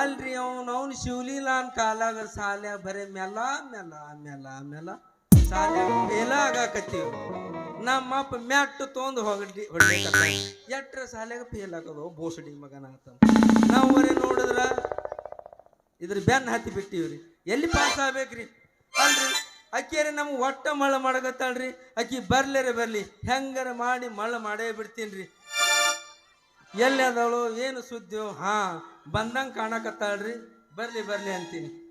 ಅಲ್ರಿ ಅವ್ನು ಶಿವಲೀಲ ಅನ್ ಕಾಲಾಗ ಸಾಲ್ಯಾಗ ಬರೇ ಮೆಲ ಮೆಲ ಮೆಲ ಮೆಲ ಸಾಲ್ಯಾಗ ಮೇಲ ಆಗಾಕತ್ತೀವಿ ನಮ್ಮಪ್ಪ ಮ್ಯಾಟ್ ತೊಂದು ಹೊಗಡಿ ಎಟ್ರ ಸಾಲ್ಯಾಗ ಫೇಲ್ ಆಗೋದು ಬೋಸಡಿ ಮಗನ ಆತ ನಾವು ಬರೀ ನೋಡಿದ್ರ ಇದ್ರ ಬೆನ್ನ ಹತ್ತಿ ಬಿಟ್ಟಿವ್ರಿ. ಎಲ್ಲಿ ಪಾಸ್ ಆಗ್ಬೇಕ್ರಿ? ಅಲ್ರಿ, ಅಕ್ಕಿಯರಿ ನಮ್ಗೆ ಒಟ್ಟ ಮಳ ಮಾಡಕತ್ತಾಳ್ರಿ. ಅಕ್ಕಿ ಬರ್ಲೇರೆ ಬರ್ಲಿ, ಹೆಂಗಾರ ಮಾಡಿ ಮಳ ಮಾಡೇ ಬಿಡ್ತೀನಿ ಎಲ್ಲಿ ಅದಳು? ಏನು ಸುದ್ದಿಯೋ? ಹಾ ಬಂದಂಗೆ ಕಾಣಕತ್ತಾಳ್ರಿ. ಬರ್ಲಿ ಬರ್ಲಿ ಅಂತೀನಿ.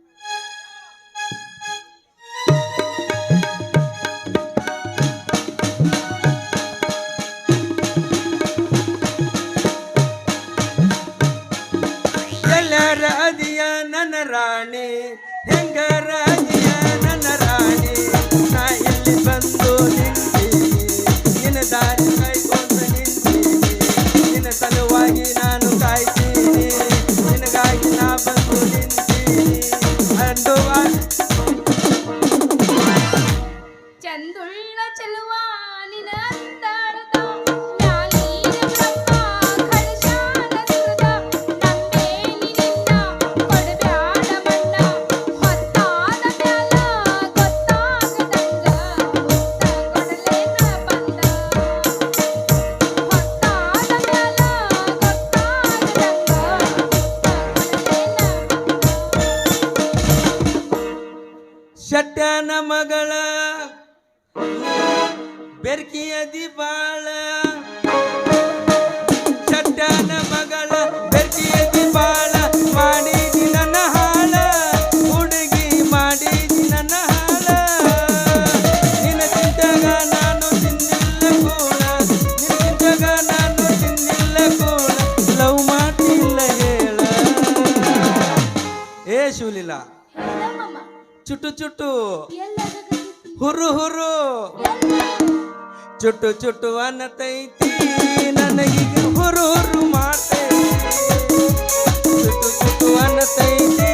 ಬೆರ್ಕಿಯದಿ ಬಾಳ. ಚಟ್ಟನ ಮಗಳ ಬೆರ್ಕಿಯದಿ ಬಾಳ. ಮಾಡಿ ನನ್ನ ಹಾಳ. ಹುಡುಗಿ ಮಾಡಿ ನನ್ನ ಹಾಳ. ನಿನ್ನ ಚಿಂತಾಗ ನಾನು ತಿನ್ನಿಲ್ಲ ಕೂಡ. ನಿನ್ನ ಚಿಂತಾಗ ನಾನು ತಿನ್ನಿಲ್ಲ ಕೂಡ. ಲವ್ ಮಾಡಿಲ್ಲ ಹೇಳ. ಏ ಶೂಲಿಲ್ಲ ಚುಟ್ಟು ಚುಟ್ಟು. ಹುರು ಹುರು ಚುಟ್ಟು ಚುಟ್ಟು ಅನ್ನತೈತಿ ನನಗೀಗ ಹುರು ಮಾಡ್ತೈತಿ ಚುಟ್ಟು ಚುಟ್ಟು ಅನ್ನತೈತಿ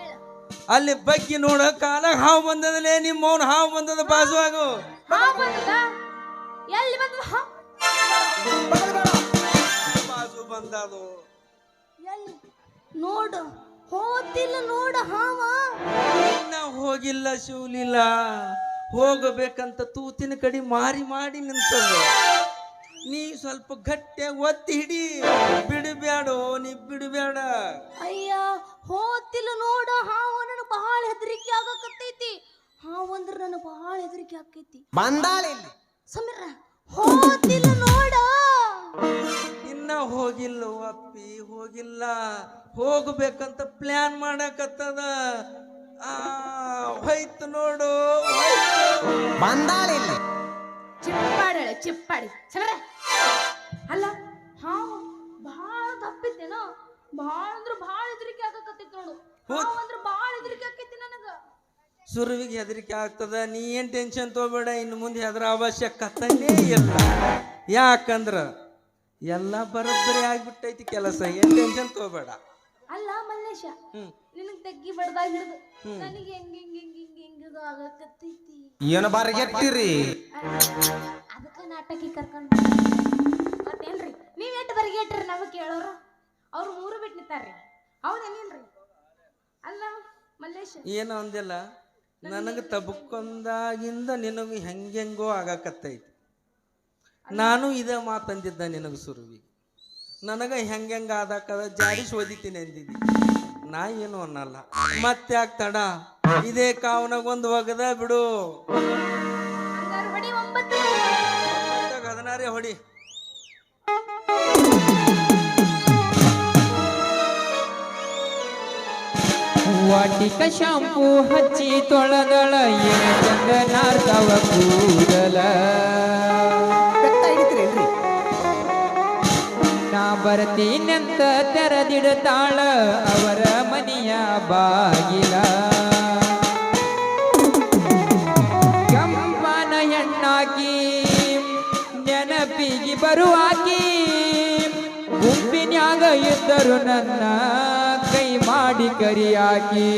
ಏ ಅಲ್ಲಿ ಬಗ್ಗಿ ನೋಡ ಕಾಲಾಗ ಹಾವು ಬಂದದಲೇ ನಿಮ್ಮ ಅವನ ಹಾವು ಬಂದದ ಬಾಜು ಆಗು. ಬಾಜು ಬಂದದು. ಎಲ್ಲಿ? ನೋಡು. ಹೋತಿಲ್ಲ ನೋಡು ಹಾವ. ಇನ್ನ ಹೋಗಿಲ್ಲ ಶಿವಲಿಲ್ಲ ಹೋಗಬೇಕಂತ ತೂತಿನ ಕಡಿ ಮಾರಿ ಮಾಡಿ ನಿಂತದ ನೀ ಸ್ವಲ್ಪ ಗಟ್ಟೆ ಒತ್ತಿ ಹಿಡಿ. ಬಿಡಬೇಡೋ ನೀ ಬಿಡಬೇಡ. ಅಯ್ಯ ಹೋತಿಲ್ಲ ನೋಡು ಹಾವ ನನಗೆ ಬಹಳ ಹೆದರಿಕೆ ಆಗಕತ್ತೈತಿ. ಹಾವಂದ್ರ ನನಗೆ ಬಹಳ ಹೆದರಿಕೆ ಆಕೈತಿ. ಬಂದಾಳಿಲ್ಲಿ ಸಮೀರ ಹೋತಿಲ್ಲ ನೋಡ. ಇನ್ನ ಹೋಗಿಲ್ಲ ಅಪ್ಪಿ ಹೋಗಿಲ್ಲ. ಹೋಗ್ಬೇಕಂತ ಪ್ಲಾನ್ ಮಾಡಕತ್ತದ. ಆ ಹೋಯ್ತು ನೋಡು ಬಂದಾಳೆ ಇಲ್ಲಿ. ಚಿಪ್ಪಾಡಿ ಹೇಳಿ ಚಿಪ್ಪಾಡಿ. ಚಂದ್ರ ಸುರುವಿಗೆ ಹೆದರಿಕೆ ಆಗ್ತದ ನೀ ಏನ್ ಟೆನ್ಷನ್ ತಗೋಬೇಡ ಇನ್ನು ಮುಂದೆ ಹೆದರ ಅವಶ್ಯಕತನೇ ಇಲ್ಲ. ಯಾಕಂದ್ರ ಎಲ್ಲ ಬರೋಬ್ಬರಿ ಆಗ್ಬಿಟ್ಟೈತಿ ಕೆಲಸ ಏನ್ ಟೆನ್ಷನ್ ತಗೋಬೇಡ. ಅಲ್ಲ ಮಲ್ಲೇಶ ಹ್ಮ್. ನಿನಗ್ ತೆಗ್ಗಿ ಬಡ್ದಾಗ ಹಿಡಿದು ನನಗೆ ಹೆಂಗ್ ಹೆಂಗ್ ಹೆಂಗ್ ಹೆಂಗ್ ಹೆಂಗ್ ಆಗಕತ್ತೈತಿ? ಏನು ಬಾರಿಗೆಟ್ಟಿರಿ ಅದಕ್ಕ ನಾಟಕಿ ಕರ್ಕೊಂಡು ಮತ್ತೇನ್ರಿ ನೀವ್ ಎಷ್ಟು ಬರಿಗೇಟ್ರಿ ನಮಗ್ ಕೇಳೋರು? ಅವ್ರು ಮೂರು ಬಿಟ್ಟು ನಿಂತಾರ್ರಿ. ಹೌದೇನಿಲ್ರಿ ಅಲ್ಲ ಮಲ್ಲೇಶ. ಏನು ಅಂದಿಲ್ಲ ನನಗೆ ತಬ್ಕೊಂದಾಗಿಂದ ನಿನಗೆ ಹೆಂಗೆಂಗೋ ಆಗಾಕತ್ತೈತಿ. ನಾನು ಇದೇ ಮಾತಂದಿದ್ದ ನಿನಗೆ ಸುರುವಿ ನನಗೆ ಹೆಂಗೆಂಗ ಆದಾಕದ ಜಾರಿ ಓದಿತೀನಿ ಅಂದಿದ್ದಿ. ನಾ ಏನು ಅನ್ನಲ್ಲ. ಮತ್ತೆ ಆಗ್ತಾಡ ತಡ. ಇದೇ ಕಾವನಗೊಂದು ಒಗದ ಬಿಡು. ಹೊಡಿ. ವಾಟಿಕ ಶಾಂಪೂ ಹಚ್ಚಿ ತೊಳೆದಳ ಏನ ಚಂದ ನಾರ್ತಾವ ಕೂದಲ ನಾ ಬರ್ತೀನಂತ ತೆರೆದಿಡತಾಳ ಅವರ ಮನೆಯ ಬಾಗಿಲ. ಕಂಪನ ಹೆಣ್ಣಾಕಿ ನೆನಪಿಗೆ ಬರುವಾಕಿ ಗುಂಪಿನ್ಯಾಗ ಇದ್ದರು ನನ್ನ ಕೈ ಮಾಡಿ ಕರಿಯಾಕಿ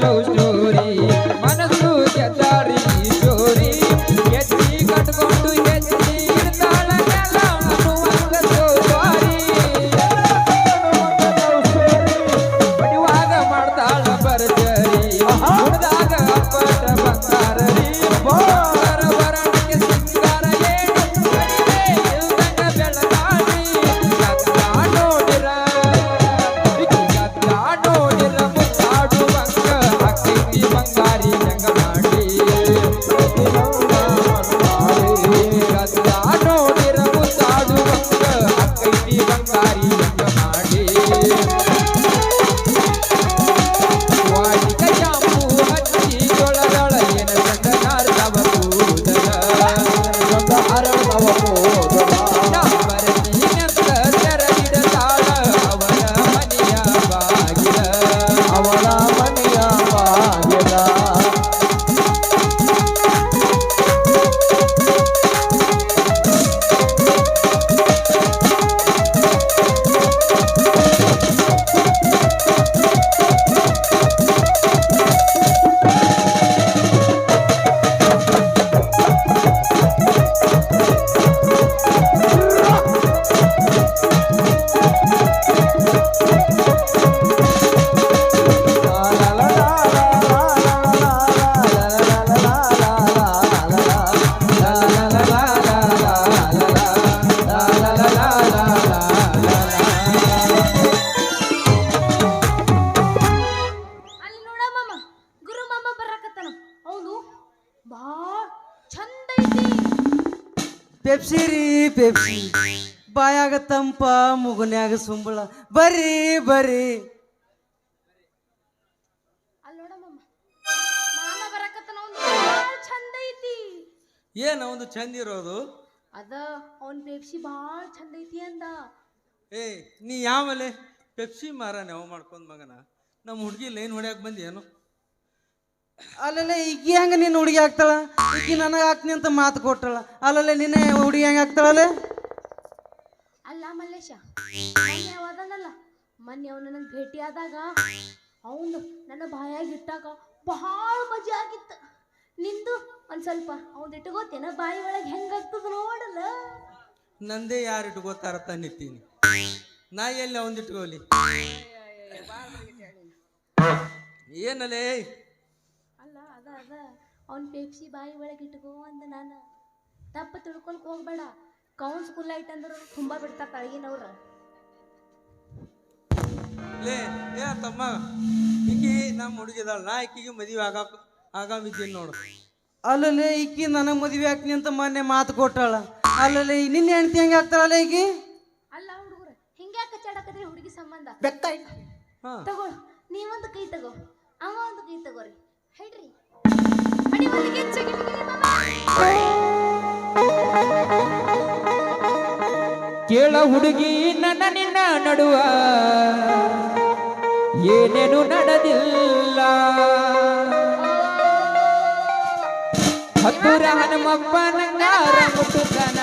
মানুষ ಪೆಪ್ಸಿ ಬಾಯಾಗ ತಂಪ ಮುಗುನ್ಯಾಗ ಸುಂಬಳ. ಬರ್ರಿ ಬರ್ರಿ ಏನ್ ನೋಡಮ್ಮ ಮಾಮ. ಬರಕತ್ತನ ಅವ್ನು ಚಂದ ಐತಿ. ಏನು ಒಂದು ಚಂದ ಇರೋದು? ಅದ ಅವನ್ ಪೆಪ್ಸಿ ಭಾಳ ಚಂದ ಐತಿ ಅಂದ. ಏ ನೀ ಯಾವಲೆ? ಪೆಪ್ಸಿ ಮಾರ ನೆವ ಮಾಡ್ಕೊಂಡ್ ಮಗನ. ನಮ್ಮ ಹುಡುಗಿ ಲೈನ್ ಹೊಡ್ಯಾಕ ಬಂದಿ ಏನು ಅಲ್ಲಲ್ಲೇ ಈಗ ಹೆಂಗ ನಿನ್ನ ಹುಡುಗಿ ಆಗ್ತಾಳ? ಈಗ ನನಗೆ ಹಾಕ್ನಿ ಅಂತ ಮಾತು ಕೊಟ್ಟಳ ಅಲ್ಲಲ್ಲ ನಿನ್ನೆ ಹುಡುಗಿ ಹೆಂಗ ಆಗ್ತಾಳಲ್ಲೇ? ಅಲ್ಲ ಮಲ್ಲೇಶ ಮೊನ್ನೆ ಅವ ಅದನಲ್ಲ ಮೊನ್ನೆ ಅವನು ನನಗೆ ಭೇಟಿ ಆದಾಗ ಅವನು ನನ್ನ ಬಾಯಾಗ ಇಟ್ಟಾಗ ಬಹಳ ಮಜಾ ಆಗಿತ್ತು. ನಿಂದು ಒಂದು ಸ್ವಲ್ಪ ಅವ್ನು ಇಟ್ಕೋತೇನ ಬಾಯಿ ಒಳಗೆ ಹೆಂಗಾಗ್ತದ ನೋಡಲ್ಲ. ನಂದೇ ಯಾರು ಇಟ್ಕೋತಾರ ತನ್ನಿತ್ತೀನಿ ನಾ ಎಲ್ಲಿ ಅವನ್ ಇಟ್ಕೋಲಿ? ಏನಲೇ ಅಲ್ಲ ಅದ. ಅವ್ನ ಪೇಪ್ಸಿ ಬಾಯಿ ಒಳಗೆ ಇಟ್ಕೋ ಅಂದ ನಾನು ತಪ್ಪು ತಿಳ್ಕೊಳಕ್ ಹೋಗ್ಬೇಡ. ಕೌನ್ ಸ್ಕೂಲ್ ಐಟ್ ಅಂದ್ರೆ ತುಂಬಾ ಬಿಡ್ತಾರ ತಳಗಿನವ್ರ. ಲೇ ಏ ತಮ್ಮ ಈಕಿ ನಮ್ಮ ಹುಡುಗಿದಾಳ. ನಾ ಈಕಿಗೆ ಮದುವೆ ಆಗ ಆಗಾಮಿದ್ದೀನಿ ನೋಡು. ಅಲ್ಲಲ್ಲೇ ಈಕಿ ನನಗೆ ಮದುವೆ ಹಾಕ್ನಿ ಅಂತ ಮೊನ್ನೆ ಮಾತು ಕೊಟ್ಟಾಳ. ಅಲ್ಲಲ್ಲೇ ನಿನ್ನೆ ಹೆಂಡತಿ ಹೆಂಗೆ ಆಗ್ತಾಳಲ್ಲ ಈಕಿ? ಅಲ್ಲ ಹುಡುಗರ ಹಿಂಗ್ಯಾಕ ಕಚ್ಚಾಡಕದ್ರಿ ಹುಡುಗಿ ಸಂಬಂಧ? ಹಾ ತಗೋ ನೀವೊಂದು ಕೈ ತಗೋ ಅವ ಒಂದು ಕೈ ತಗೋರಿ. ಹೇಳ್ರಿ. ಕೇಳ ಹುಡುಗಿ ನನ್ನ ನಿನ್ನ ನಡುವ, ಏನೇನು ನಡೆದಿಲ್ಲ. ಹತ್ತೂರ ಹನುಮಪ್ಪ ನಂಗಾರ ಮುಟ್ಟುತ್ತಾನ.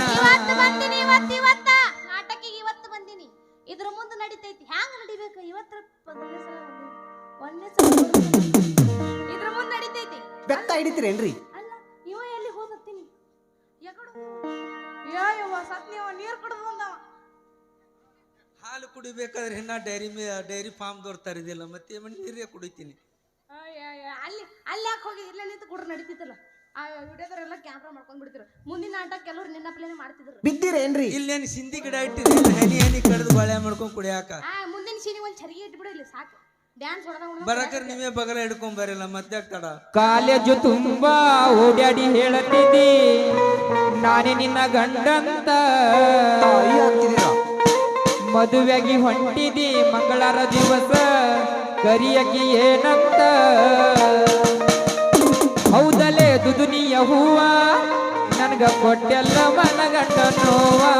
ನಾಟಕಿಗೆ ಇವತ್ತು ಬಂದಿನಿ. ಇದ್ರ ಮುಂದೆ ನಡಿತೈತಿ. ಹ್ಯಾಂಗ ನಡಿಬೇಕು? ಇವತ್ತರ ಒಂದನೇ ಸಲ ಬೆತ್ತ ಹಿಡಿತೀರೇನ್ರಿ? ಅಲ್ಲ ಇವ ಎಲ್ಲಿ ಹೋದತ್ತೀನಿ? ಯಕಡು ಯವ್ವ ಸತ್ಯವ ನೀರು ಕುಡಿದು ಬಂದವ. ಹಾಲು ಕುಡಿಬೇಕಾದ್ರೆ ಇನ್ನ ಡೈರಿ ಮೇ ಡೈರಿ ಫಾರ್ಮ್ದವ್ರು ತರಿದಿಲ್ಲ ಮತ್ತೆ ನೀರೇ ಕುಡಿತೀನಿ. ಅಲ್ಲಿ ಅಲ್ಲಿ ಯಾಕೆ ಹೋಗಿ? ಇಲ್ಲೇ ನಿಂತು ಕುಡ್ರ ನಡೀತಿತ್ತಲ್ಲ. ಆ ವಿಡಿಯೋದವರೆಲ್ಲ ಕ್ಯಾಮ್ರಾ ಮಾಡ್ಕೊಂಡ್ ಬಿಡ್ತಿರು. ಮುಂದಿನ ಆಟ ಕೆಲವ್ರು ನಿನ್ನ ಪ್ಲೇನೆ ಮಾಡ್ತಿದ್ರು. ಬಿದ್ದಿರೇನ್ರಿ? ಇಲ್ಲೇನು ಸಿಂಧಿ ಗಿಡ ಇಟ್ಟಿರಿ ಹನಿ ಹನಿ ಕಡ್ದು ಬಾಳೆ ಮಾಡ್ಕೊಂಡ್ ಕುಡಿಯಾಕ? ಆ ಮುಂದಿನ ಸೀನಿಗೆ ಒಂದು ಚರಿಗೆ ಇಟ್ಬಿಡು ಇಲ್ಲಿ ಸಾಕು. ಬರಕರ್ ನೀವೇ ಬಗಲ ಹಿಡ್ಕೊಂಡ್ ಬರಲ್ಲ ಮತ್ತೆ ಆಗ್ತಾಡ ಕಾಲೇಜು ತುಂಬಾ ಓಡಾಡಿ ಹೇಳತ್ತಿದ್ದಿ ನಾನೇ ನಿನ್ನ ಗಂಡಂತ. ಮದುವೆಗೆ ಹೊಂಟಿದಿ ಮಂಗಳಾರ ದಿವಸ. ಕರಿಯಾಗಿ ಏನಂತ? ಹೌದಲೇ ದುದುನಿಯ ಹೂವ? ನನಗ ಕೊಟ್ಟೆಲ್ಲ ಮನಗಂಡ ನೋವಾ?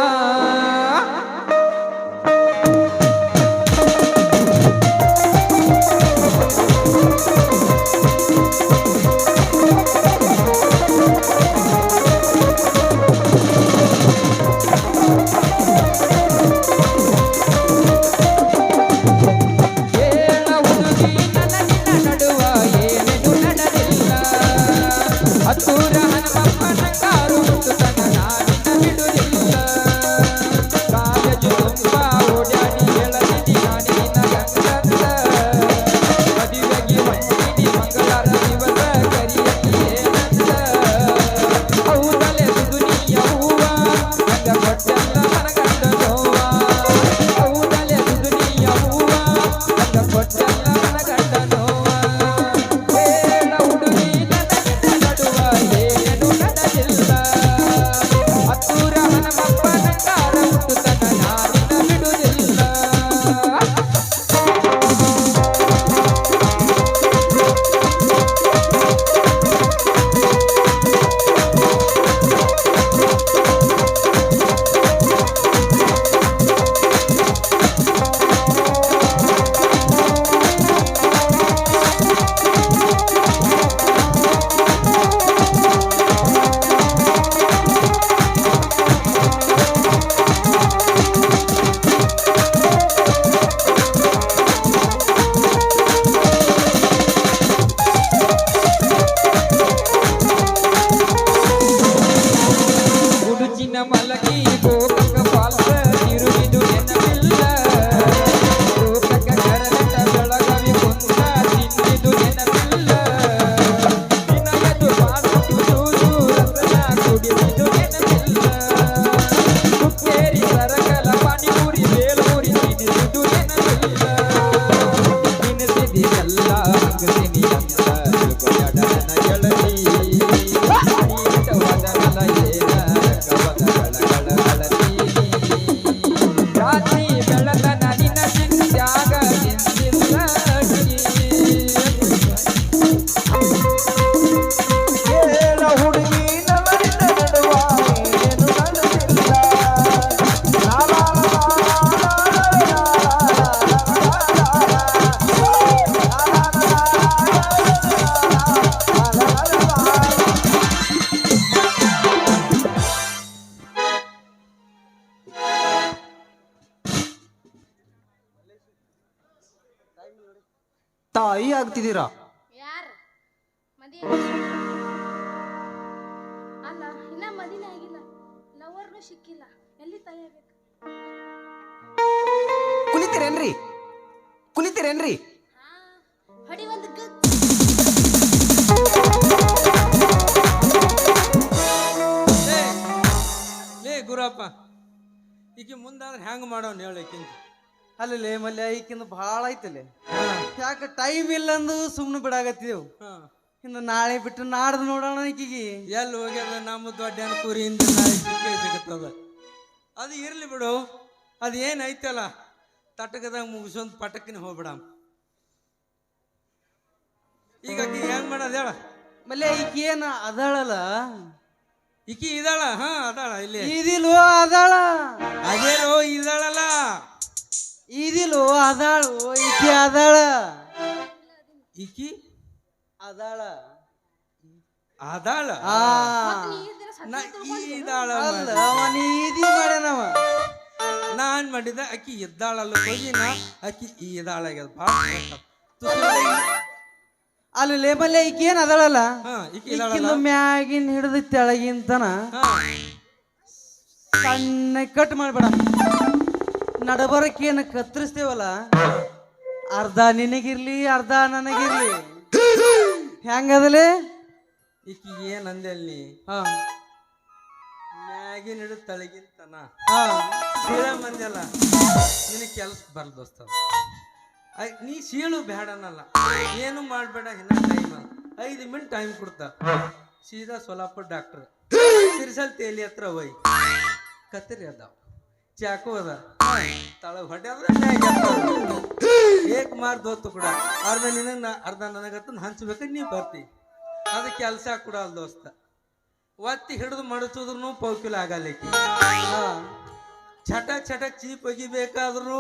ತಾಯಿ ಆಗ್ತಿದ್ದೀರಾ? ಯಾರು? ಮದಿ ಅಲ್ಲ ಇನ್ನ ಮದಿನೇ ಆಗಿಲ್ಲ. ಲವರ್ನು ಸಿಕ್ಕಿಲ್ಲ. ಎಲ್ಲಿ ತಯಾಬೇಕು ಕುಣಿತೀರೇನ್ರಿ? ಕುಣಿತೀರೇನ್ರಿ? ಹಾ ಹೊಡಿ ಒಂದು ಗತ್ ಲೇ ಲೇ ಗುರಪ್ಪ ಈಕಿ ಮುಂದಾದ್ರೆ ಹೆಂಗ್ ಮಾಡೋನ್ ಅಲ್ಲ ಲೇ ಮಲ್ಯ ಈಕಿಂದ ಭಾಳ ಐತಲೆ ಯಾಕೆ ಟೈಮ್ ಇಲ್ಲ ಅಂದು ಸುಮ್ಮನೆ ಬಿಡಾಗತ್ತಿದೆವು ಇನ್ನು ನಾಳೆ ಬಿಟ್ಟು ನಾಡ್ದು ನೋಡೋಣ ಈಕಿಗೆ. ಎಲ್ಲಿ ಹೋಗ್ಯದ ನಮ್ಮ ದೊಡ್ಡ ಕುರಿಯಿಂದ ಸಿಕ್ಕೇ ಸಿಗುತ್ತದ? ಅದು ಇರ್ಲಿ ಬಿಡು. ಅದು ಏನ್ ಐತಲ್ಲ? ತಟಕದಾಗ ಮುಗಿಸೊಂದು ಪಟಕಿನ ಹೋಗ್ಬಿಡ ಈಗ ಆಕಿ ಹೆಂಗ್ ಮಾಡೋದು ಹೇಳ? ಮಲ್ಲೆ ಈಕಿ ಏನ ಅದಾಳಲ್ಲ? ಈಕಿ ಇದಾಳ? ಹಾ ಅದಾಳ ಇಲ್ಲಿ. ಇದಿಲ್ವೋ ಅದಾಳ? ಅದೇನೋ ಇದಾಳಲ್ಲ. ಇದಿಲ್ವೋ ಅದಾಳು ಈಕಿ ಅದಾಳ. ಈಕಿ? ಅದಾಳ. ಅದಾಳ? ಆ. ನಾ ಇದಾಳ ಅಲ್ಲ ಅವ ನೀ ಇದಿ ಮಾಡ್ಯಾನವ ನಾನ್ ಮಾಡಿದ ಅಕ್ಕಿ ಇದ್ದಾಳಲ್ಲ ಹೋಗಿನ ಅಕ್ಕಿ ಇದಾಳಾಗ್ಯದ ಭಾಳ ಅಲ್ಲಿ ಲೇಬಲ್ ಈಕಿ ಏನ್ ಅದಾಳಲ್ಲ? ಹಾ ಈಕಿ ಈಕಿಂದು ಇದಾಳಲ್ಲ ಮ್ಯಾಗಿನ ಹಿಡಿದು ಹಾ. ಸಣ್ಣ ಕಟ್ ಮಾಡ್ಬೇಡ. ನಡಬರಕ್ಕೇನು ಕತ್ತರಿಸ್ತೇವಲ್ಲ? ಅರ್ಧ ನಿನಗಿರ್ಲಿ ಅರ್ಧ ನನಗಿರ್ಲಿ. ಹೆಂಗದಲೆ? ಈಕಿ ಏನ್ ಅಂದೆ ಅಲ್ಲಿ? ಹಾ. ಮ್ಯಾಗಿನ ಹಿಡಿದು ತಳಗಿಂತನ. ಹಾ. ಸೀಳ ಮಂದಿಯಲ್ಲ. ನಿನಗೆ ಕೆಲಸ ಬರ್ದೋಸ್ತದ ನೀ ಸೀಳು ಬೇಡನಲ್ಲ ಏನು ಮಾಡಬೇಡ ಇನ್ನ ಟೈಮ್ ಐದು ಮಿನಿಟ್ ಟೈಮ್ ಕೊಡ್ತ. ಸೀದಾ ಸೋಲಾಪುರ ಡಾಕ್ಟರ್ ತಿರ್ಸಲ್ ತೇಲಿ ಹತ್ರ ಒಯ್ ಕತ್ತರಿ ಅದಾವ. ಚಾಕು ಅದ ಮ್ಯಾಗ ಎತ್ತದ. ಏಕ್ ಮಾರ್ ದೋತು ಕೂಡ. ಅರ್ಧ ನಿನಗ ಅರ್ಧ ನನಗತ್ತ ಹಂಚ್ಬೇಕು ನೀ ಬರ್ತಿ. ಅದು ಕೆಲಸ ಕೂಡ ಅಲ್ ದೋಸ್ತ. ಒತ್ತಿ ಹಿಡಿದು ಮಡಚಿದ್ರು ಪೌಕಿಲ ಆಗಲಿಕ್ಕೆ ಚಟ ಚಟಕ್ ಚೀಪ್ ಒಗಿಬೇಕಾದ್ರೂ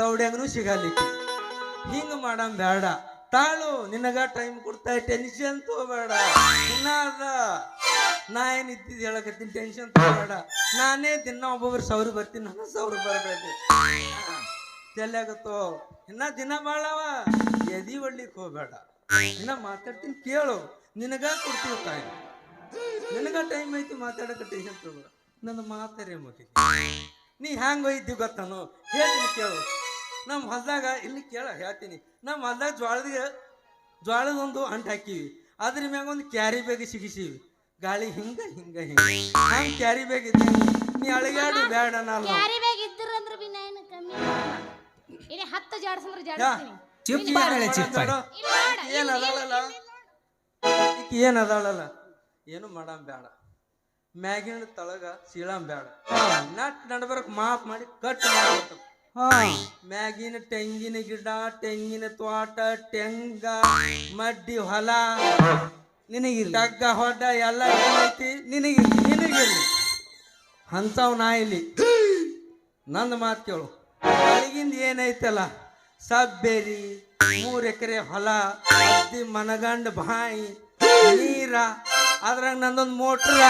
ದೌಡ್ಯಾಂಗನು ಸಿಗಲಿಕ್ಕೆ ಹಿಂಗ ಮಾಡಮ್ ಬೇಡ ತಾಳು, ನಿನಗ ಟೈಮ್ ಕೊಡ್ತಾ ಟೆನ್ಷನ್ ತೋಬೇಡ ಇನ್ನ ನಾ ಏನ್ ಇದ್ದಿದ್ದು ಹೇಳಕತ್ತೀನಿ? ಟೆನ್ಷನ್ ತಗೋಬೇಡ. ನಾನೇ ದಿನ ಒಬ್ಬೊಬ್ರು ಸಾವಿರ ಬರ್ತೀನಿ, ನನ್ನ ಸಾವಿರ ಬರಬೇಡಿ ತೆಲ್ಯಾಗತ್ತೋ ಇನ್ನ ದಿನ ಬಾಳವ. ಎದಿ ಒಡ್ಲಿಕ್ಕೆ ಹೋಗ್ಬೇಡ. ಇನ್ನ ಮಾತಾಡ್ತೀನಿ, ಕೇಳು. ನಿನಗ ಕೊಡ್ತೀವಿ ಟೈಮ್ ನಿನಗ ಟೈಮ್ ಐತಿ ಮಾತಾಡಕ ಟೆನ್ಷನ್ ತಗೋಬೇಡ. ನನ್ನ ಮಾತಾರೇ ಮುಗಿತಿ ನೀ ಹ್ಯಾಂಗ ಒಯ್ದಿ ಗೊತ್ತಾನು ಹೇಳ್ತೀನಿ ಕೇಳು. ನಮ್ಮ ಹೊಲ್ದಾಗ, ಇಲ್ಲಿ ಕೇಳ, ಹೇಳ್ತೀನಿ. ನಮ್ಮ ಹೊಲ್ದಾಗ ಜ್ವಾಳದ ಜ್ವಾಳದೊಂದು ಅಂಟ್ ಹಾಕೀವಿ. ಅದ್ರ ಮ್ಯಾಗ ಒಂದು ಕ್ಯಾರಿ ಬ್ಯಾಗ್ ಸಿಗಿಸಿವಿ. ಗಾಳಿ ಹಿಂಗ ಹಿಂಗ ಹಿಂಗ. ಹಂಗ ಕ್ಯಾರಿ ಬ್ಯಾಗ್ ಇದ್ದೀನಿ. ನೀ ಅಳಗಾಡು ಬೇಡ ನಾನು. ಕ್ಯಾರಿ ಬ್ಯಾಗ್ ಇದ್ದಿರಂದ್ರ ಬಿನ್ನ ಏನು ಕಮ್ಮಿ ಇಲ್ಲಿ. ಹತ್ತು ಜಾಡ್ಸಂದ್ರ ಜಾಡಿಸ್ತೀನಿ ಚಿಪ್ಪಾರಳೆ ಚಿಪ್ಪಾರೆ ಇಲ್ಲಿ ನೋಡ ಏನ್ ಅದಾಳಲ್ಲ? ಈಕಿ ಏನ್ ಅದಾಳಲ್ಲ? ಏನು ಮಾಡಮ್ ಬೇಡ ಮ್ಯಾಗಿನ ತಳಗ ಸೀಳಂ ಬೇಡ ನಟ್ ನಡ್ಬರಕ್ ಮಾಫ್ ಮಾಡಿ ಕಟ್ ಮಾಡ್ಬೇಕು ಮ್ಯಾಗಿನ ತೆಂಗಿನ ಗಿಡ ತೆಂಗಿನ ತೋಟ ತೆಂಗ ಮಡ್ಡಿ ಹೊಲ. ನಿನಗಿರ್ಲಿ. ಟಗ್ಗ ಹೊಡ್ಡ ಎಲ್ಲ ಏನೈತಿ? ನಿನಗಿರ್ಲಿ ನಿನಗಿರ್ಲಿ. ಅಂಥವ್ ನಾ ಇಲ್ಲಿ. ನಂದು ಮಾತು ಕೇಳು. ಅಲ್ಲಿಗಿಂದ ಏನೈತಲ್ಲ? ಸಬ್ಬೇರಿ ಮೂರು ಎಕರೆ ಹೊಲ ಅದ್ದಿ ಮನಗಂಡ ಬಾಯಿ ನೀರ. ಅದ್ರಾಗ ನಂದೊಂದು ಮೋಟ್ರ.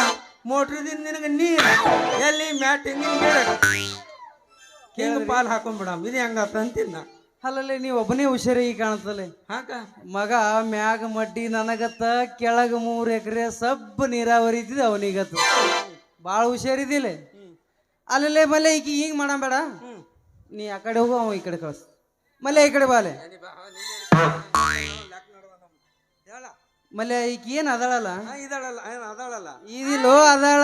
ಮೋಟ್ರದಿಂದ ನಿನಗೆ ನೀರ. ಎಲ್ಲಿ ಮ್ಯಾಟಿಂಗ್ ಹಿಂಗಿನ ಗಿಡ ಪಾಲು ಹಾಕೊಂಡ್ಬಿಡಮ್ ಇದು ಹೆಂಗಾತ ಅಂತೀನಿ ನಾ ಅಲ್ಲಲ್ಲಿ ನೀವು ಒಬ್ಬನೇ ಹುಷಾರಾಗಿ ಕಾಣತ್ತಲೆ ಹಾಕ. ಮಗ ಮ್ಯಾಗ ಮಡ್ಡಿ ನನಗತ್ತ ಕೆಳಗ ಮೂರು ಎಕರೆ ಸಬ್ ನೀರಾವರಿ ಇದ್ದಿದ್ದು ಅವನಿಗತ್ತ. ಭಾಳ ಹುಷಾರಿದಿಲ್ಲ? ಅಲ್ಲಲ್ಲೇ ಮಲೆ ಈಕಿ ಹಿಂಗೆ ಮಾಡಬೇಡ. ನೀ ಆ ಕಡೆ ಹೋಗು ಅವ ಈ ಕಡೆ ಕಳ್ಸ. ಮಲೆ ಈ ಕಡೆ ಬಾಲೆ ಮಲೆ ಮಲ್ಲೆ ಈಗ ಏನು ಅದಾಳಲ್ಲ? ಇದಾಳಲ್ಲ ಏನ್ ಅದಾಳಲ್ಲ. ಇದಿಲ್ಲೋ ಅದಾಳ.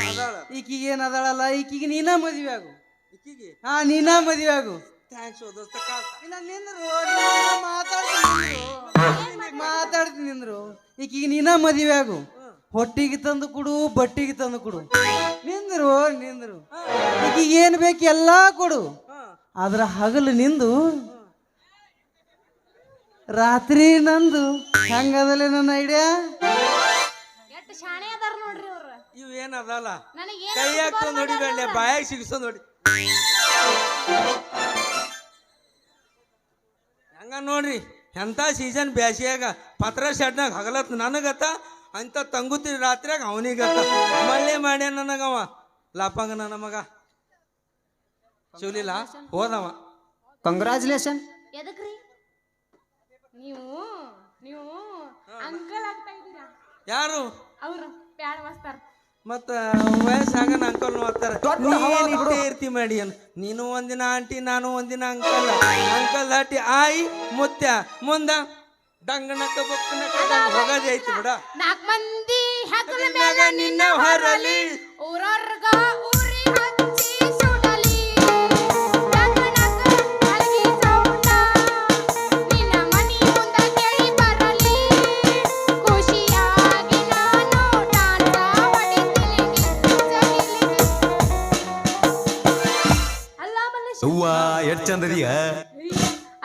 ಅದಾಳ. ಈಕಿಗೆ ಏನು ಅದಾಳಲ್ಲ? ಈಕಿಗೆ ನೀನ ಮದುವೆ ಆಗು ಇಕ್ಕಿಗೆ ಹಾ ನೀನ ಮದುವೆ ಆಗು ಥ್ಯಾಂಕ್ಸ್ ದೋಸ್ತ. ಕಾಕ ಇಲ್ಲ ನಿಂದ್ರು ಮಾತಾಡ್ತೀನಿ. ಮಾತಾಡ್ತೀನಿ ನಿಂದ್ರು. ಈಗ ನೀನ ಮದುವೆ ಆಗು. ಹೊಟ್ಟಿಗೆ ತಂದು ಕೊಡು ಬಟ್ಟಿಗೆ ತಂದು ಕೊಡು. ನಿಂದ್ರು ನಿಂದ್ರು. ಈಗ ಏನು ಬೇಕು ಎಲ್ಲ ಕೊಡು. ಅದ್ರ ಹಗಲು ನಿಂದು. ರಾತ್ರಿ ನಂದು. ಹಂಗದಲ್ಲೇ ನನ್ನ ಐಡಿಯಾ? ಎಷ್ಟು ಶಾಣೆ ಅದಾರ ನೋಡ್ರಿ ಅವ್ರು. ಇವ್ ಏನದಲ್ಲ ಕೈ ಹಾಕ್ತೊಂದು ನೋಡಿ ಬಾಯಾಗ ಸಿಗಿಸೋ ಹೊಡಿ. ಹಂಗ ನೋಡ್ರಿ ಎಂಥ ಸೀಸನ್ ಬ್ಯಾಸಿಯಾಗ ಪತ್ರ ಶೆಡ್ನಾಗ ಹಗಲತ್ ನನಗತ್ತ ಅಂತ ತಂಗುತಿ ರಾತ್ರಿಯಾಗ ಅವನಿಗತ್ತ. ಮಳ್ಳೆ ಮಾಡ್ಯ ನನಗವ. ಲಾಪಂಗ ನನ್ನ ಮಗ. ಚೂಲಿಲ್ಲ ಹೋದವ. ಕಂಗ್ರಾಚುಲೇಷನ್ ಎದಕ್ರಿ? ನೀವು ನೀವು ಅಂಕಲ್ ಆಗ್ತಾ ಇದ್ದೀರಾ? ಯಾರು? ಅವರು ಪ್ಯಾಡ್ ಮಾಸ್ತಾರ್ ಮತ್ತ ವಯಸ್ಸಾಗನ ಅಂಕಲ್ ಇಷ್ಟೇ ಇರ್ತಿ ಮಾಡಿ ಅನ್ ನೀನು ಒಂದಿನ ಆಂಟಿ ನಾನು ಒಂದಿನ ಅಂಕಲ್. ಅಂಕಲ್ ದಾಟಿ ಆಯಿ ಮುತ್ಯ ಮುಂದ. ಡಂಗನಕ ಬಕ್ಕನಕ ಡಂಗ್ ಹೋಗೋದೇ ಐತಿ ಬಿಡ. ನಾಲ್ಕು ಮಂದಿ ನಿನ್ನ ಹೊರಲಿ. ಊರರ್ಗ ಊರಿ ಹೂವ ಎಷ್ಟ್ ಚಂದದಿಯ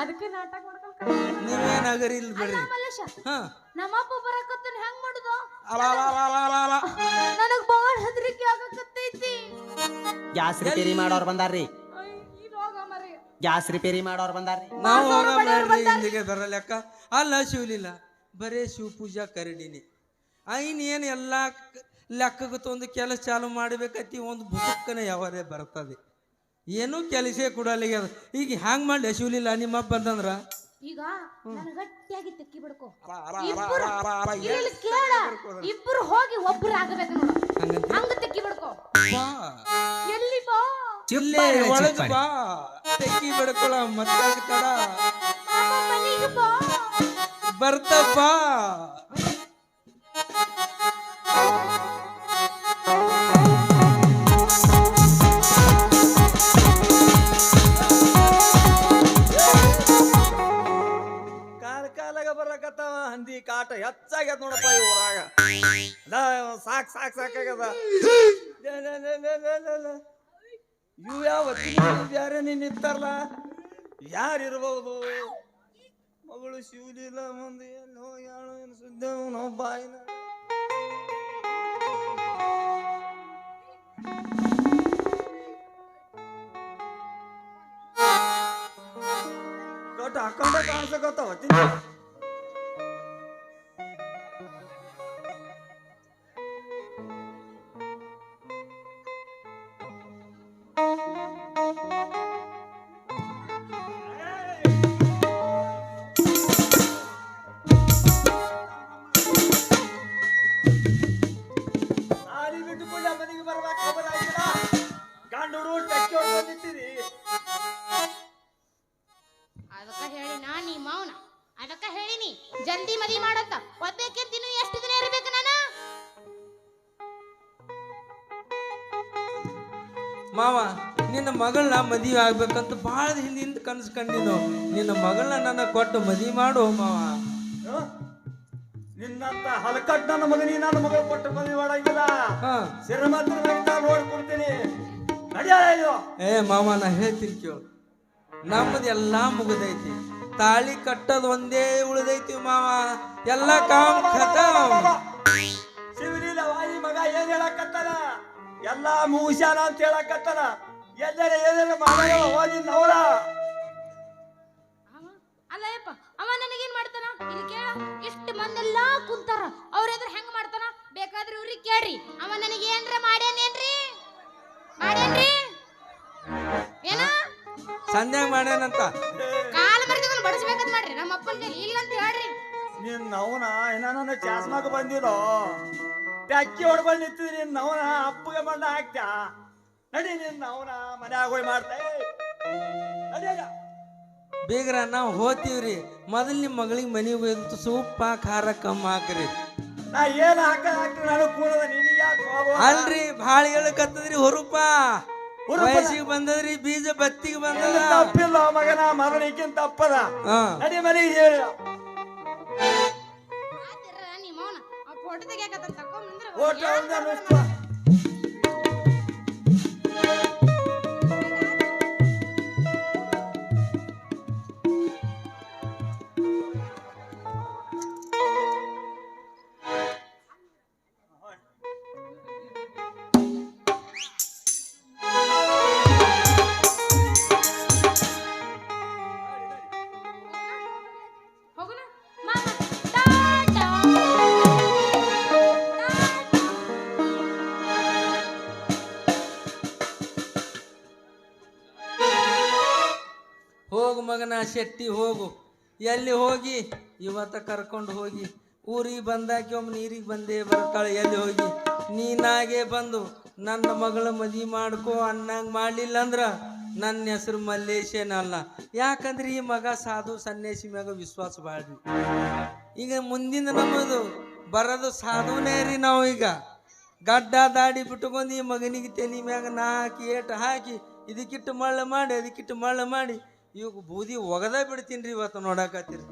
ಅದಕ್ಕೆ ನಾಟಕ ಮಾಡ್ಕೊಂಡು ನೀವೇನಾಗರಿ ಇಲ್ಲಿ ಬಿಡ್ರಿ. ಮಲ್ಲೇಶ ಹಾ. ನಮ್ಮಪ್ಪ ಬರಕತ್ತನ ಹೆಂಗ್ ಮಾಡುದು? ಅಲ ಅಲ ಅಲ ಅಲ ಅಲ ಅಲ. ನನಗ್ ಬಾಳ ಹೆದರಿಕೆ ಆಗಕತ್ತೈತಿ. ಗ್ಯಾಸ್ ರಿಪೇರಿ ಮಾಡೋರ್ ಬಂದಾರ್ರಿ. ಇವಾಗ ಮರಿ ಗ್ಯಾಸ್ ರಿಪೇರಿ ಮಾಡೋರ್ ಬಂದಾರ್ರಿ. ನಾವು ಹೋಗ ಮಾಡ್ರಿ ಇಲ್ಲಿಗೆ ಬರಲೆಕ್ಕ ಅಲ್ಲ ಶಿವಲಿಲ್ಲ ಬರೇ ಶಿವ ಪೂಜಾ ಕರಡಿನಿ ಐನ್ ಏನ್ ಎಲ್ಲ ಲೆಕ್ಕಕ್ಕೆ ತಂದು ಕೆಲಸ ಚಾಲು ಮಾಡಬೇಕತ್ತಿ ಒಂದು ಬುಕ್ಕನ ಯಾವರೇ ಬರ್ತದೆ. ಏನೂ ಕೆಲಸೇ ಕೊಡಲ್ಲ ಈಗ. ಹ್ಯಾಂಗ್ ಮಾಡಿ ಶಿವಲಿಲ್ಲ ನಿಮ್ಮ ಅಪ್ಪ ಅಂತಂದ್ರ? ಈಗ ನನ್ ಗಟ್ಟಿಯಾಗಿ ತೆಕ್ಕಿ ಬಿಡ್ಕೋ. ಇಬ್ಬರು ಇಲ್ಲಿ ಕೇಳ. ಹೋಗಿ ಒಬ್ರು ಆಗಬೇಕು ನೋಡು. ಹಂಗಂತ ಹಂಗ ತೆಕ್ಕಿ ಬಿಡ್ಕೋ. ಬಾ. ಎಲ್ಲಿ ಬಾ? ಇಲ್ಲೇ ಚಿಪ್ಪಾಳೆ, ಬಾ. ತೆಕ್ಕಿ ಬಿಡ್ಕೊಳ ಮತ್ತೆ ಕಡ ಮಾಮ ಮನೆಗೆ ಬಾ. ಹೆಚ್ಚಾಗ್ಯದ ನೋಡಪ್ಪ ಈ ಊರಾಗ. ಸಾಕ್ ಸಾಕ್ ಸಾಕಾಗ್ಯದ ಇವ್ ಯಾವ ಬ್ಯಾರೆ ನೀನ್ ನಿಂತಾರಲ್ಲ ಯಾರಿರ್ಬೋದು ಮಗಳು ಶಿವಲಿಲ್ಲ ಮುಂದೆ ಎಲ್ಲೋ ಯಾಳು ಏನು ಸುದ್ದಿ ನಾವು ಬಾಯಿನ. ದೊಡ್ಡ ಹಾಕೊಂಡೆ ಕಾಣಿಸಕತ್ತಾವ ಮದುವೆ ಆಗ್ಬೇಕಂತ ಭಾಳ ಹಿಂದಿಂದ ಕನಸು ಕಂಡಿದ್ದು ನಿನ್ನ ಮಗಳನ್ನ ನನ್ನ ಕೊಟ್ಟು ಮದುವೆ ಮಾಡು ಮಾವ. ನಿನ್ನಂತ ಹಲಕಟ್ ನನ್ನ ಮಗನಿ ನನ್ನ ಮಗಳು ಕೊಟ್ಟು ಮದುವೆ ಮಾಡಂಗಿಲ್ಲ. ಸಿರಮಂತ್ರ ನೋಡ್ಕೊಡ್ತೀನಿ. ಏ ಮಾವ ನಾ ಹೇಳ್ತೀನಿ ಕೇಳು. ನಮ್ಮದು ಎಲ್ಲಾ ಮುಗಿದೈತಿ. ತಾಳಿ ಕಟ್ಟೋದು ಒಂದೇ ಉಳಿದೈತಿ ಮಾವ. ಎಲ್ಲ ಕಾಮ್ ಖತಮ್. ಶಿವಲಿಲ್ಲ ವಾಯಿ ಮಗ ಏನ್ ಹೇಳಕತ್ತಾನ? ಎಲ್ಲಾ ಮುಗಿಸ್ಯಾನ ಅಂತ ಹೇಳಕತ್ತಾನ? ಎಲ್ಲರ ಏನೇನು ಮಾಡೋ ಹೋಗಿ ಅವ? ಅಲ್ಲ ಯಪ್ಪ ಅವ ನನಗೇನ್ ಮಾಡ್ತಾನ? ಇಲ್ಲಿ ಕೇಳ ಇಷ್ಟು ಮಂದೆಲ್ಲ ಕುಂತಾರ. ಅವ್ರ ಎದುರು ಹೆಂಗ್ ಮಾಡ್ತಾನ? ಬೇಕಾದ್ರೆ ಇವ್ರಿಗೆ ಕೇಳ್ರಿ. ಅವ ನನಗೆ ಏನ್ರ ಮಾಡ್ಯಾನೇನ್ರಿ? ಮಾಡ್ಯಾನ್ರಿ? ಏನ? ಸಂಧ್ಯಾಗ ಮಾಡ್ಯಾನಂತ. ಕಾಲ್ ಮರ್ದಿಕೊಂಡು ಬಡಿಸ್ಬೇಕಂತ ಮಾಡ್ರಿ. ನಮ್ಮ ಅಪ್ಪನ ಕೈಲಿ ಇಲ್ಲ ಅಂತ ಹೇಳ್ರಿ. ನಿನ್ ನವನ ಏನ ನನ್ನ ಚಾಸ್ಮಾಗ ಬಂದಿರೋ ಟಕ್ಕಿ ಹೊಡ್ಕೊಂಡು ನಿಂತಿದ್ರಿ ನಿನ್ ನವನ? ಅಪ್ಪಗೆ ಮಣ್ಣ ಹಾಕ್ತ್ಯಾ ನಡಿ ನಿನ್ನ ಅವನ ಮನ್ಯಾಗ ಹೋಗಿ ಮಾಡ್ತೇ ಬೇಗ್ರ ನಾವು ಹೋತೀವ್ರಿ. ಮೊದಲು ನಿಮ್ಮ ಮಗಳಿಗೆ ಮನೆಗೆ ಹೋಯ್ತು ಸೂಪ ಖಾರ ಕಮ್ಮಿ ಹಾಕ್ರಿ. ನಾ ಏನ್ ಹಾಕ ಹಾಕ್ತೀನಿ ನಾನು ಕೂಡದ ನಿನಗೆ ಯಾಕೆ ಕೋಪ? ಅಲ್ರಿ ಭಾಳ ಹೇಳಕತ್ತದ್ರಿ ಹೊರಪ. ಹುರುಪ? ವಯಸ್ಸಿಗೆ ಬಂದದ್ರಿ ಬೀಜ ಬತ್ತಿಗೆ ಬಂದದ. ತಪ್ಪಿಲ್ಲ ಮಗನ ಮಗನಿಗಿಂತ ತಪ್ಪದ. ಹಾ. ನಡಿ ಮನೆಗೆ ಹೇಳಿ. ನಿಮ್ಮ ಅವನ ಆ ಫೋಟೋ ತೆಗಿಯಕತ್ತ. ಹೋಗು ಮಗನ ಶೆಟ್ಟಿ, ಹೋಗು. ಎಲ್ಲಿ ಹೋಗಿ? ಇವತ್ತ ಕರ್ಕೊಂಡು ಹೋಗಿ. ಊರಿಗೆ ಬಂದಾಕಿ ಒಮ್ಮೆ ನೀರಿಗೆ ಬಂದೇ ಬರ್ತಾಳೆ. ಎಲ್ಲಿ ಹೋಗಿ? ನೀನಾಗೆ ಬಂದು ನನ್ನ ಮಗಳ ಮದಿ ಮಾಡ್ಕೋ ಅನ್ನಂಗೆ ಮಾಡಲಿಲ್ಲ ಅಂದ್ರೆ ನನ್ನ ಹೆಸರು ಮಲ್ಲೇಶನಲ್ಲ ಯಾಕಂದ್ರೆ ಈ ಮಗ ಸಾಧು ಸನ್ಯಾಸಿ ಮ್ಯಾಗ ವಿಶ್ವಾಸ ಬಾಳ್ರಿ. ಈಗ ಮುಂದಿನ ನಮ್ಮದು ಬರೋದು ಸಾಧುನೇ ರೀ ನಾವು ಈಗ. ಗಡ್ಡ ದಾಡಿ ಬಿಟ್ಕೊಂಡು ಈ ಮಗನಿಗೆ ತೆನಿ ಮ್ಯಾಗ ನಾಲ್ಕು ಏಟು ಹಾಕಿ, ಇದಕ್ಕಿಟ್ಟು ಮಳ್ಳ ಮಾಡಿ, ಅದಕ್ಕಿಟ್ಟು ಮಳ್ಳ ಮಾಡಿ. ಇವಾಗ ಬೂದಿ ಒಗದ ಬಿಡ್ತೀನಿ ರೀ ಇವತ್ತು ನೋಡಕತ್ತೀರಿ.